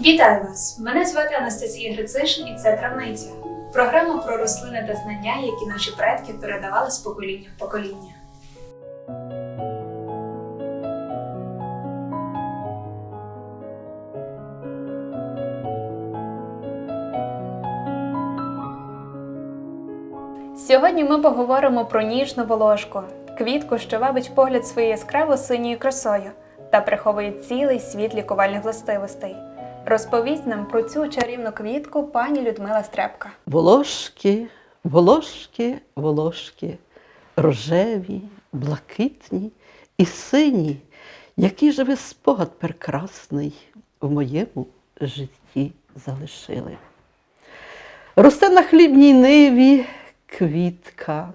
Вітаю вас! Мене звати Анастасія Грицишин і це Травниця. Програма про рослини та знання, які наші предки передавали з покоління в покоління. Сьогодні ми поговоримо про ніжну волошку, квітку, що вабить погляд своєю яскраво синьою красою та приховує цілий світ лікувальних властивостей. Розповість нам про цю чарівну квітку пані Людмила Стрепка. Волошки, волошки, волошки, рожеві, блакитні і сині, який же ви спогад прекрасний в моєму житті залишили. Росте на хлібній ниві квітка,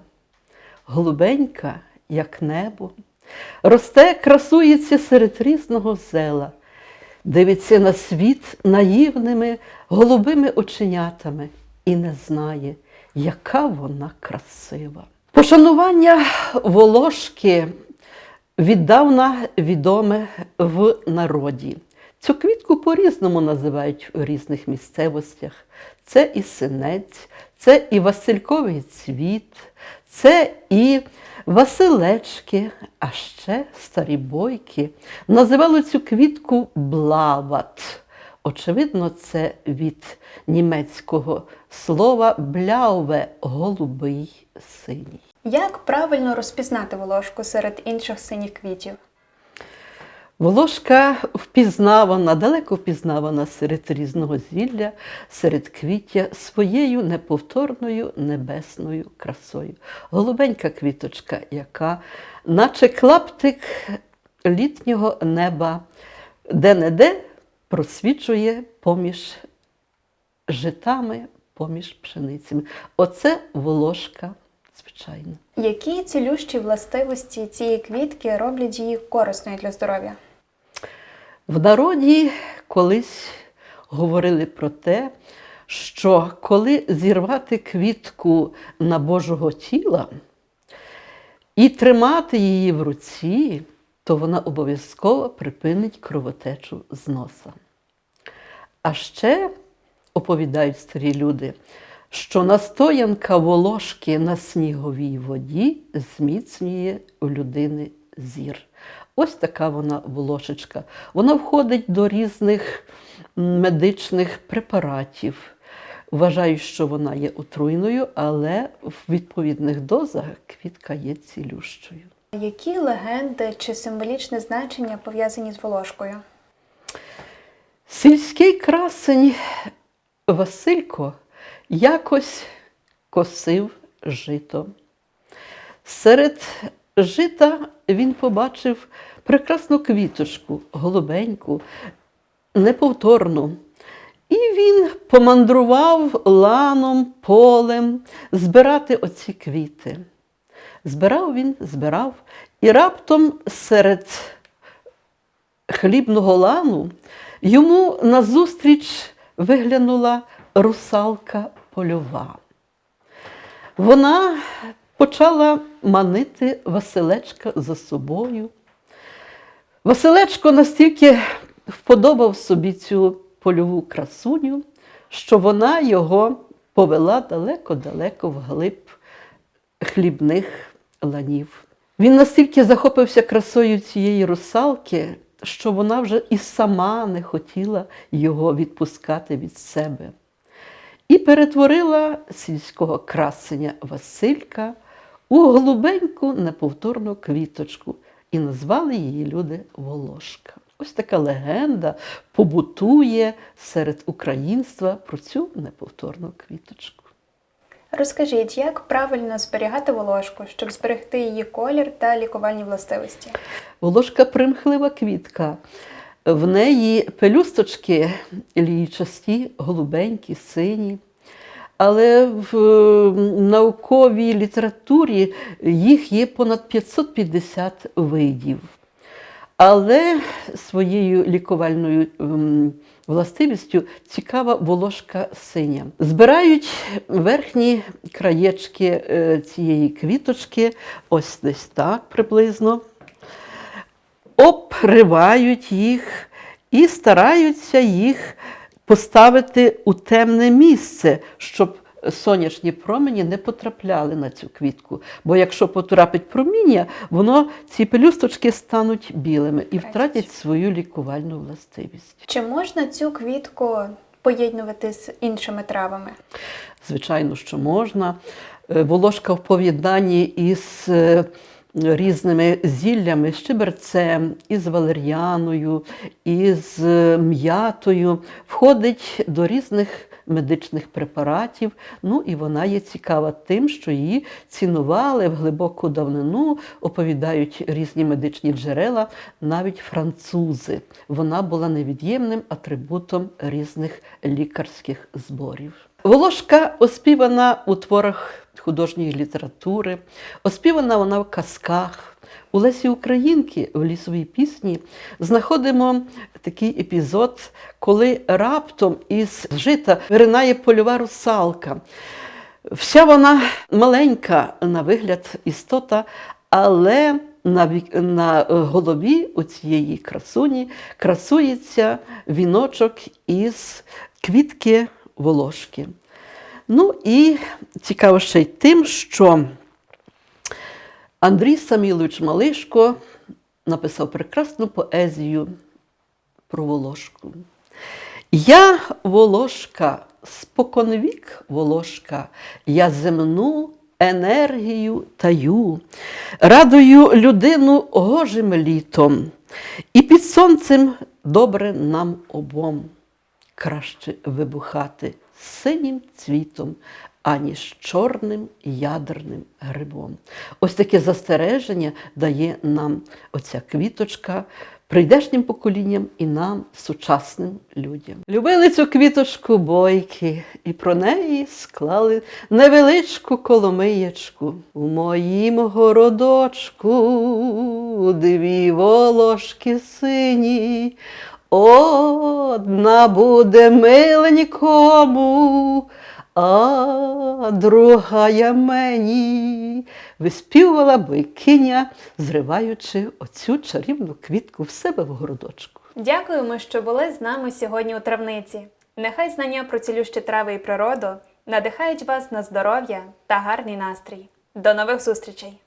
голубенька, як небо, росте, красується серед різного зела, дивиться на світ наївними голубими оченятами і не знає, яка вона красива. Пошанування волошки віддавна відоме в народі. Цю квітку по-різному називають у різних місцевостях. Це і синець, це і Васильковий цвіт, це і Василечки, а ще старі бойки називали цю квітку блават. Очевидно, це від німецького слова бляве голубий синій. Як правильно розпізнати волошку серед інших синіх квітів? Волошка впізнавана, далеко впізнавана серед різного зілля, серед квіття своєю неповторною небесною красою. Голубенька квіточка, яка, наче клаптик літнього неба, де-не-де просвічує поміж житами, поміж пшеницями. Оце волошка, звичайно. Які цілющі властивості цієї квітки роблять її корисною для здоров'я? В народі колись говорили про те, що коли зірвати квітку на Божого тіла і тримати її в руці, то вона обов'язково припинить кровотечу з носа. А ще оповідають старі люди, що настоянка волошки на сніговій воді зміцнює у людини зір. Ось така вона волошечка. Вона входить до різних медичних препаратів. Вважаю, що вона є отруйною, але в відповідних дозах квітка є цілющою. Які легенди чи символічне значення пов'язані з волошкою? Сільський красень Василько якось косив жито. Серед жита він побачив прекрасну квіточку, голубеньку, неповторну. І він помандрував ланом, полем збирати оці квіти. Збирав він, збирав, і раптом серед хлібного лану йому назустріч виглянула русалка польова. Вона почала манити Василечка за собою. Василечко настільки вподобав собі цю польову красуню, що вона його повела далеко-далеко вглиб хлібних ланів. Він настільки захопився красою цієї русалки, що вона вже і сама не хотіла його відпускати від себе. І перетворила сільського красеня Василька у голубеньку неповторну квіточку, і назвали її люди Волошка. Ось така легенда побутує серед українства про цю неповторну квіточку. Розкажіть, як правильно зберігати волошку, щоб зберегти її колір та лікувальні властивості? Волошка примхлива квітка. В неї пелюсточки лічасті, голубенькі, сині. Але в науковій літературі їх є понад 550 видів. Але своєю лікувальною ем, властивістю цікава волошка синя. Збирають верхні краєчки е, цієї квіточки, ось десь так приблизно, обривають їх і стараються їх поставити у темне місце, щоб сонячні промені не потрапляли на цю квітку. Бо якщо потрапить проміння, воно ці пелюсточки стануть білими і втратять свою лікувальну властивість. Чи можна цю квітку поєднувати з іншими травами? Звичайно, що можна. Е, Волошка в поєднанні із е, різними зіллями, з чеберцем, із валер'яною, із е, м'ятою, входить до різних медичних препаратів. Ну і вона є цікава тим, що її цінували в глибоку давнину, оповідають різні медичні джерела, навіть французи. Вона була невід'ємним атрибутом різних лікарських зборів. Волошка оспівана у творах художньої літератури, оспівана вона в казках. У Лесі Українки в лісовій пісні знаходимо такий епізод, коли раптом із жита виринає польова русалка. Вся вона маленька на вигляд істота, але на, на голові у цієї красуні красується віночок із квітки волошки. Ну і цікаво ще й тим, що Андрій Самілович Малишко написав прекрасну поезію про Волошку. Я Волошка, споконвік Волошка, я земну енергію таю, радую людину гожим літом, і під сонцем добре нам обом краще вибухати синім цвітом, аніж чорним ядерним грибом. Ось таке застереження дає нам оця квіточка прийдешнім поколінням і нам, сучасним людям. Любили цю квіточку бойки, і про неї склали невеличку коломиєчку. У моїм городочку дві волошки сині. Одна буде миленькому, а другая мені. Виспівувала бойкиня, зриваючи оцю чарівну квітку в себе в городочку. Дякуємо, що були з нами сьогодні у травниці. Нехай знання про цілющі трави і природу надихають вас на здоров'я та гарний настрій. До нових зустрічей!